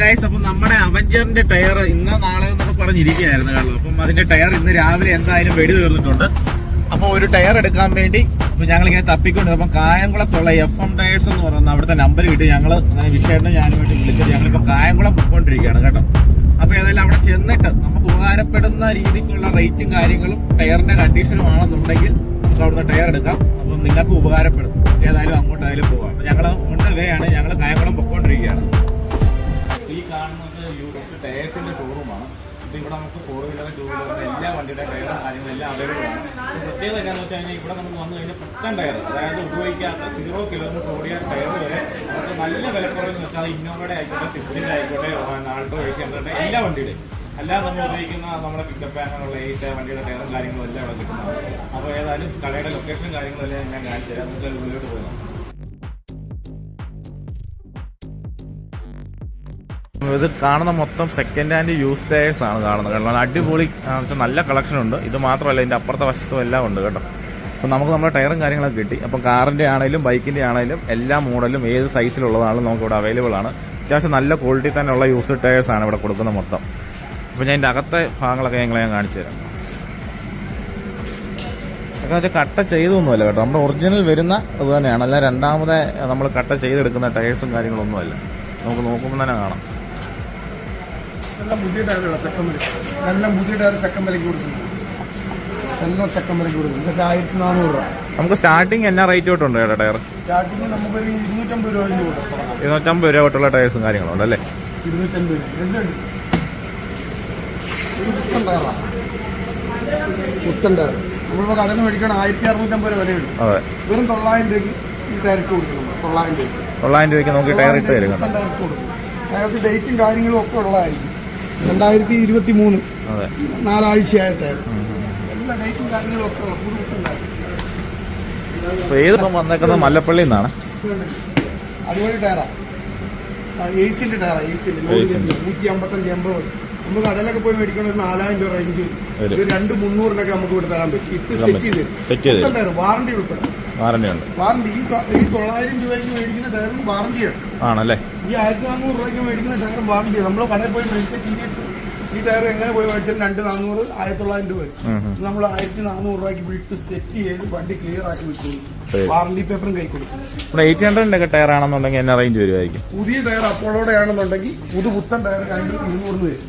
Guys അപ്പൊ നമ്മുടെ അവഞ്ചറിന്റെ tyre ഇന്ന് നാളെ എന്നൊക്കെ പറഞ്ഞിരിക്കുകയായിരുന്നു കാരണം അപ്പം അതിന്റെ ടയർ ഇന്ന് രാവിലെ എന്തായാലും വെടി തീർന്നിട്ടുണ്ട്. അപ്പൊ ഒരു ടയർ എടുക്കാൻ വേണ്ടി ഞങ്ങൾ ഇങ്ങനെ തപ്പിക്കൊണ്ട് അപ്പം കായംകുളത്തുള്ള എഫ് എം ടയേഴ്സ് എന്ന് പറയുന്ന അവിടുത്തെ നമ്പർ കിട്ടി. ഞങ്ങൾ അങ്ങനെ വിഷയമായിട്ട് ഞാനും വേണ്ടി വിളിച്ചത് ഞങ്ങളിപ്പോ കായംകുളം പൊയ്ക്കൊണ്ടിരിക്കുകയാണ് കേട്ടോ. അപ്പൊ ഏതായാലും അവിടെ ചെന്നിട്ട് നമുക്ക് ഉപകാരപ്പെടുന്ന രീതിക്കുള്ള റേറ്റും കാര്യങ്ങളും ടയറിന്റെ കണ്ടീഷനും ആണെന്നുണ്ടെങ്കിൽ നമുക്ക് അവിടുന്ന് ടയർ എടുക്കാം. അപ്പം നിങ്ങൾക്ക് ഉപകാരപ്പെടും. ഏതായാലും അങ്ങോട്ടായാലും പോവാം. ഞങ്ങൾ ഉണ്ട് ഞങ്ങൾ കായംകുളം പൊയ്ക്കൊണ്ടിരിക്കുകയാണ്. കാണുന്നത് ടയേഴ്സിന്റെ ഷോറൂമാണ് അപ്പോൾ ഇവിടെ നമുക്ക് ഫോർ വീലർ ടു വീലറിന്റെ എല്ലാ വണ്ടിയുടെ ടയറും കാര്യങ്ങളും എല്ലാം അവൈലബിൾ ആണ്. പ്രത്യേകത എന്താണെന്ന് വെച്ച് കഴിഞ്ഞാൽ ഇവിടെ നമുക്ക് വന്നു കഴിഞ്ഞാൽ പുത്തൻ ടയർ അതായത് ഉപയോഗിക്കാത്ത സീറോ കിലോമീറ്റർ ഓടിയ ടയർ വരെ നമുക്ക് നല്ല വിലക്കുറവെന്ന് വെച്ചാൽ ഇന്നോവയുടെ ആയിക്കോട്ടെ സിഫ്റ്റിന്റെ ആയിക്കോട്ടെ ആൾട്ടോ ആയിക്കോട്ടെ എല്ലാ വണ്ടിയുടെയും. അല്ലാതെ നമ്മൾ ഉപയോഗിക്കുന്ന നമ്മുടെ പിക്കപ്പ് അങ്ങനെയുള്ള ഏസ് വണ്ടിയുടെ ടയറും കാര്യങ്ങളും എല്ലാം ഇവിടെ കിട്ടുന്നതാണ്. അപ്പോൾ ഏതായാലും കടയുടെ ലൊക്കേഷനും കാര്യങ്ങളും എല്ലാം ഞാൻ കാണിച്ചു തരാം നമുക്ക് ഉള്ളിലോട്ട് പോകാം. ഇത് കാണുന്ന മൊത്തം സെക്കൻഡ് ഹാൻഡ് യൂസ് ടയേഴ്സ് ആണ് കാണുന്നത് കേട്ടോ. അടിപൊളി നല്ല കളക്ഷൻ ഉണ്ട്. ഇത് മാത്രമല്ല ഇതിന്റെ അപ്പുറത്തെ വശത്തും എല്ലാം ഉണ്ട് കേട്ടോ. അപ്പം നമുക്ക് നമ്മുടെ ടയറും കാര്യങ്ങളൊക്കെ കിട്ടി. അപ്പം കാറിന്റെ ആണെങ്കിലും ബൈക്കിന്റെ ആണെങ്കിലും എല്ലാ മോഡലും ഏത് സൈസിലുള്ളതാണ് നമുക്ക് ഇവിടെ അവൈലബിൾ ആണ്. അത്യാവശ്യം നല്ല ക്വാളിറ്റി തന്നെയുള്ള യൂസ് ടയേഴ്സ് ആണ് ഇവിടെ കൊടുക്കുന്നത് മൊത്തം. അപ്പം ഞാൻ ഇതിന്റെ അകത്തെ ഭാഗങ്ങളൊക്കെ ഞങ്ങളെ ഞാൻ കാണിച്ചു തരാം. ഒക്കെ വെച്ചാൽ കട്ട ചെയ്തൊന്നുമല്ല കേട്ടോ. നമ്മുടെ ഒറിജിനൽ വരുന്ന ഇത് തന്നെയാണ്. അല്ല രണ്ടാമതേ നമ്മൾ കട്ട ചെയ്തെടുക്കുന്ന ടയേഴ്സും കാര്യങ്ങളൊന്നുമല്ല. നമുക്ക് നോക്കുമ്പോൾ തന്നെ കാണാം. എല്ലാം പുതിയ ടയറുകളാണ് സെക്കൻഡ് വില എല്ലാം പുതിയ ടയർ സെക്കൻഡ് വിലയ്ക്ക് കൊടുക്കുന്നു എല്ലാം സെക്കൻഡ് വിലയ്ക്ക് കൊടുക്കുന്നു ഇതൊക്കെ ആയിരത്തി നാനൂറ് രൂപ. നമുക്ക് സ്റ്റാർട്ടിങ് എന്നാ റേറ്റ് തൊട്ടുണ്ട് ടയർ സ്റ്റാർട്ടിങ് നമുക്കൊരു ഇരുന്നൂറ്റമ്പത് രൂപ ഇരുന്നൂറ്റമ്പത് രൂപ തൊട്ടുള്ള ടയർസും കാര്യങ്ങളും ഉണ്ട് അല്ലേ ഇരുന്നൂറ്റമ്പത് രൂപ. പുത്തൻ ടയറാണ് പുത്തൻ ടയർ നമ്മളിപ്പോൾ കടയിൽ നിന്ന് മേടിക്കണം ആയിരത്തി അറുന്നൂറ്റമ്പത് രൂപ വിലയുള്ളൂ അതെ. വെറും തൊള്ളായിരം രൂപയ്ക്ക് ഈ ടയർ ഇട്ട് കൊടുക്കുന്നു തൊള്ളായിരം രൂപയ്ക്ക്. തൊള്ളായിരം രൂപയ്ക്ക് നമുക്ക് ടയർ ഇട്ട് തരും അതിനകത്ത് ഡേറ്റും കാര്യങ്ങളും ഒക്കെ ഉള്ളതായിരിക്കും. രണ്ടായിരത്തി ഇരുപത്തി മൂന്ന് നാലാഴ്ചയായിട്ടായിരുന്നു എല്ലാ ഡേറ്റും കാര്യങ്ങളും ഒക്കെ ഉള്ള പുതു പുത്തൻ ടയർ വന്നേക്കുന്നത് മല്ലപ്പള്ളി നിന്നാണ്. അതുപോലെ ടയറാ. എയ്സിന്റെ ടയറാ എയ്സിന്റെ നൂറ്റി അമ്പത്തഞ്ച് എൺപത്. നമുക്ക് കടലൊക്കെ പോയി മേടിക്കണ ഒരു നാലായിരം രൂപ റേഞ്ച് ഒരു രണ്ട് മുന്നൂറിനൊക്കെ നമുക്ക് ഇവിടെ തരാൻ പറ്റും. ഇട്ട് സെറ്റ് ചെയ്ത് സെറ്റ് ചെയ്ത് ടയർ വാറണ്ടി ഉൾപ്പെടെ. വാറണ്ടി ഉണ്ട്. വാറണ്ടി ഈ തൊള്ളായിരം രൂപയ്ക്ക് മേടിക്കുന്ന ടയറിന് വാറണ്ടിയാണ് ആണല്ലേ? ഈ ആയിരത്തി നാനൂറ് രൂപയ്ക്ക് മേടിക്കുന്ന ശകലം വാറണ്ടി നമ്മൾ കടയിൽ പോയി മേടിച്ച ടി വി എസ് ഈ ടയർ എങ്ങനെ പോയി മേടിച്ചാലും രണ്ട് നാനൂറ് ആയിരത്തി തൊള്ളായിരം രൂപ. നമ്മൾ ആയിരത്തി നാനൂറ് രൂപയ്ക്ക് വിട്ട് സെറ്റ് ചെയ്ത് വണ്ടി ക്ലിയർ ആക്കി വിട്ടു വാറണ്ടി പേപ്പറും കൈ കൊടുക്കും ഇവിടെ എയ്റ്റ് ഹൺഡ്രഡിന്റെ ഒക്കെ ടയർ ആണെന്നുണ്ടെങ്കിൽ എന്നെ റേഞ്ച് വരുമായിരിക്കും പുതിയ ടയർ അപ്പോളോടെ ആണെന്നുണ്ടെങ്കിൽ പുതു പുത്തൻ ടയർ രണ്ട് ഇരുന്നൂറിന് വരും.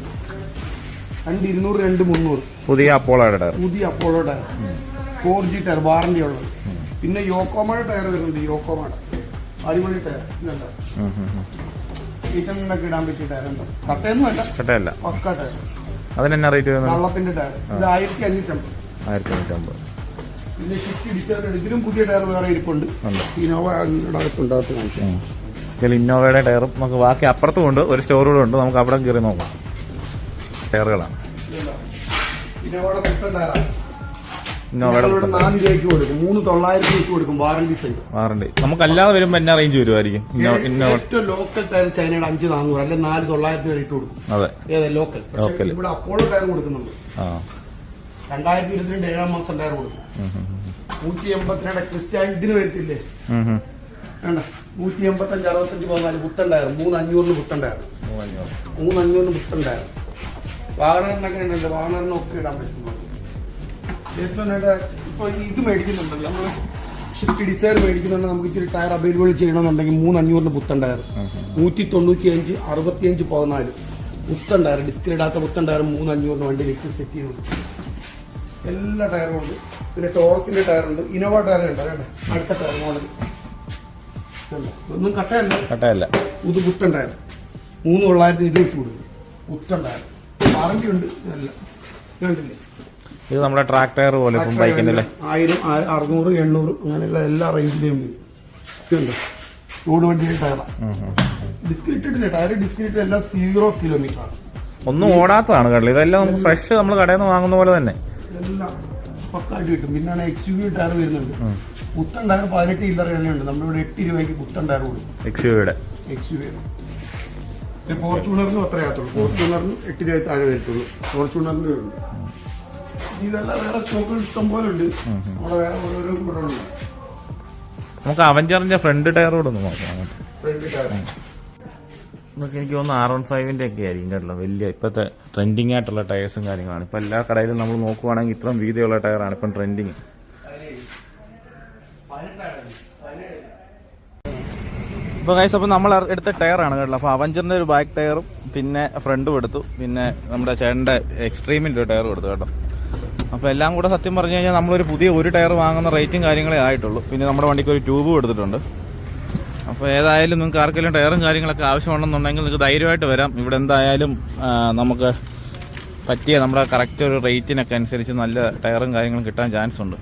രണ്ട് ഇരുന്നൂറ് രണ്ട് മുന്നൂറ്. പുതിയ അപ്പോളോയുടെ ടയർ പുതിയ Apollo tyre four G tyre warranty ഉള്ളത്. പിന്നെ യോക്കോമയുടെ ടയർ വരുന്നുണ്ട് യോക്കോമയുടെ. അടിപൊളി ടയർ ഇടാൻ പറ്റിയ ടയർ ഉണ്ട്. കട്ടയൊന്നും അല്ല. ചേട്ടയല്ല പക്ക ടയർ അതിനെന്നാ റേറ്റ് വരുന്നത്? കള്ളത്തിന്റെ ടയർ ഇത് ആയിരത്തി അഞ്ഞൂറ്റമ്പത് ആയിരത്തി അഞ്ഞൂറ്റമ്പത് പിന്നെ ഷിഫ്റ്റ് ഇതിലും പുതിയ ടയർ വേറെ ഇരിപ്പുണ്ട്. അകത്തുണ്ട് അകത്ത് ഇതിൽ ഇന്നോവയുടെ ടയറും നമുക്ക് ബാക്കി അപ്പുറത്തും ഉണ്ട്. ഒരു സ്റ്റോർ കൂടെ ഉണ്ട്. നമുക്ക് അവിടെ കയറി നോക്കാം. ടയറുകളാണ് ഇന്നോവയുടെ പുത്തൻ ടയറാണ് നാല് രൂപയ്ക്ക് കൊടുക്കും. മൂന്ന് തൊള്ളായിരത്തി രൂപയ്ക്ക് കൊടുക്കും വാറണ്ടി സൈഡ് വാറണ്ടി നമുക്ക് അല്ലാതെ വരുമ്പോൾ എന്നാ റേഞ്ച് വരുമായിരിക്കും ഏറ്റവും ലോക്കൽ ടയർ ചൈനയുടെ അഞ്ച് നാനൂറ് അല്ലെങ്കിൽ നാല് തൊള്ളായിരത്തി വരെ ഇട്ട് കൊടുക്കും. അതെ. ഏതെ ലോക്കൽ ലോക്കൽ. ഇവിടെ അപ്പോളോ ടയർ കൊടുക്കുന്നുണ്ട്. രണ്ടായിരത്തി ഇരുപത്തിരണ്ട് ഏഴാം മാസം ടയർ കൊടുക്കും. നൂറ്റി എൺപത്തിരണ്ട് ക്രിസ്റ്റ്യാൻ ഇതിന് വരത്തില്ലേ. വേണ്ട. നൂറ്റി എൺപത്തഞ്ച് അറുപത്തഞ്ച് പതിനാല് പുത്തൻ ടയർ മൂന്ന് അഞ്ഞൂറിന് പുത്തൻ ടയർ മൂന്ന് അഞ്ഞൂറിന് പുത്തൻ ടയർ വാഗണറിനൊക്കെ ഉണ്ടല്ലോ വാഗണറിനൊക്കെ ഇടാൻ പറ്റും നല്ല ഇപ്പോൾ ഇത് മേടിക്കുന്നുണ്ടല്ലോ. നമ്മൾ ഷിഫ്റ്റ് ഡിസൈർ മേടിക്കുന്നുണ്ടെങ്കിൽ നമുക്ക് ഇച്ചിരി ടയർ അവൈലബിൾ ചെയ്യണമെന്നുണ്ടെങ്കിൽ മൂന്ന് അഞ്ഞൂറിന് പുത്തൻ ടയർ നൂറ്റി തൊണ്ണൂറ്റി അഞ്ച് അറുപത്തിയഞ്ച് പതിനാല്. പുത്തൻ ടയർ ഡിസ്കിലിടാത്ത പുത്തൻ ടയർ മൂന്ന് അഞ്ഞൂറിന് വണ്ടിയിലേക്ക് സെറ്റ് ചെയ്തു. എല്ലാ ടയറും ഉണ്ട്. പിന്നെ ടോറസിന്റെ ടയർ ഉണ്ട്. ഇനോവ ടയർ ഉണ്ട്. വേണ്ട അടുത്ത ടയർ മോഡൽ ഒന്നും കട്ടയല്ല. കട്ടയല്ല. ഇത് പുത്തൻ ടയർ മൂന്ന് തൊള്ളായിരത്തിന് ഇത് ഇട്ട് കൊടുക്കും. പുത്തൻ ടയർ വാറണ്ടി ഉണ്ട്. എല്ലാം കണ്ടില്ലേ ഇത് നമ്മുടെ ട്രാക്ടർ ടയർ പോലെ ഇപ്പം ബൈക്കിന്റെ അല്ലേ? ആയിരം അറുന്നൂറ് എണ്ണൂറ് അങ്ങനെയുള്ള എല്ലാ റേഞ്ചിലും ഇതുണ്ട്. റോഡ് വണ്ടിയുടെ ടയറാണ് ഡിസ്ക് ഇട്ടിട്ടില്ല. ടയർ ഡിസ്ക് എല്ലാം സീറോ കിലോമീറ്റർ ആണ്. ഒന്നും ഓടാത്തതാണ് കേട്ടോ ഇതെല്ലാം നമുക്ക് ഫ്രഷ് നമ്മൾ കടയിൽ നിന്ന് വാങ്ങുന്ന പോലെ തന്നെ. എല്ലാം പക്കായിട്ട് കിട്ടും. പിന്നാണ് എക്സ് യു ടയർ വരുന്നുണ്ട്. പുത്തൻ ടയർ പതിനെട്ട് ഇല്ലറ ഉണ്ട് നമ്മളിവിടെ എട്ട് രൂപയ്ക്ക് പുത്തൻ ടയർ കൊടുക്കും. എക്സ് യുടെ. എക്സ് യു ഫോർച്യൂണറിനും അത്രയാകത്തുള്ളൂ ഫോർച്യൂണറിന് എട്ട് രൂപ താഴെ വരത്തുള്ളൂ. ഫോർച്യൂണറിന് ഉണ്ട് ഇതെല്ലാം വേറെ സ്റ്റോക്കുകൾ ഇഷ്ടം പോലെ ഉണ്ട്. നമ്മുടെ വേറെ ഓരോരോ നമുക്ക് അവഞ്ചറിന്റെ ഫ്രണ്ട് ടയർ കൂടെ ഒന്ന് നോക്കാം. Front tyre. ഇതൊക്കെ എനിക്ക് തോന്നുന്നു ആർ വൺ ഫൈവിന്റെ ഒക്കെ ആയിരിക്കും കേട്ടോ വലിയ ഇപ്പോഴത്തെ ട്രെൻഡിങ് ആയിട്ടുള്ള ടയേഴ്സും കാര്യങ്ങളാണ്. ഇപ്പൊ എല്ലാ കടയിലും നമ്മൾ നോക്കുവാണെങ്കിൽ ഇത്രയും വീതിയുള്ള ടയറാണ് ഇപ്പം ട്രെൻഡിങ് ഇപ്പോൾ കൈസ് അപ്പോൾ നമ്മൾ എടുത്ത ടയറാണ് കേട്ടോ. അപ്പോൾ അവഞ്ചറിന്റെ ഒരു ബാക്ക് ടയറും പിന്നെ ഫ്രണ്ടും എടുത്തു. പിന്നെ നമ്മുടെ ചേട്ടന്റെ എക്സ്ട്രീമിന്റെ ഒരു ടയറും എടുത്തു കേട്ടോ. അപ്പോൾ എല്ലാം കൂടെ സത്യം പറഞ്ഞു കഴിഞ്ഞാൽ നമ്മളൊരു പുതിയ ഒരു ടയർ വാങ്ങുന്ന റേറ്റും കാര്യങ്ങളേ ആയിട്ടുള്ളൂ. പിന്നെ നമ്മുടെ വണ്ടിക്ക് ഒരു ട്യൂബും എടുത്തിട്ടുണ്ട്. അപ്പോൾ ഏതായാലും നിങ്ങൾക്ക് ആർക്കെങ്കിലും ടയറും കാര്യങ്ങളൊക്കെ ആവശ്യമുണ്ടെന്നുണ്ടെങ്കിൽ നിങ്ങൾക്ക് ധൈര്യമായിട്ട് വരാം. ഇവിടെ എന്തായാലും നമുക്ക് പറ്റിയ നമ്മുടെ കറക്റ്റ് ഒരു റേറ്റിനൊക്കെ അനുസരിച്ച് നല്ല ടയറും കാര്യങ്ങളും കിട്ടാൻ ചാൻസ് ഉണ്ട്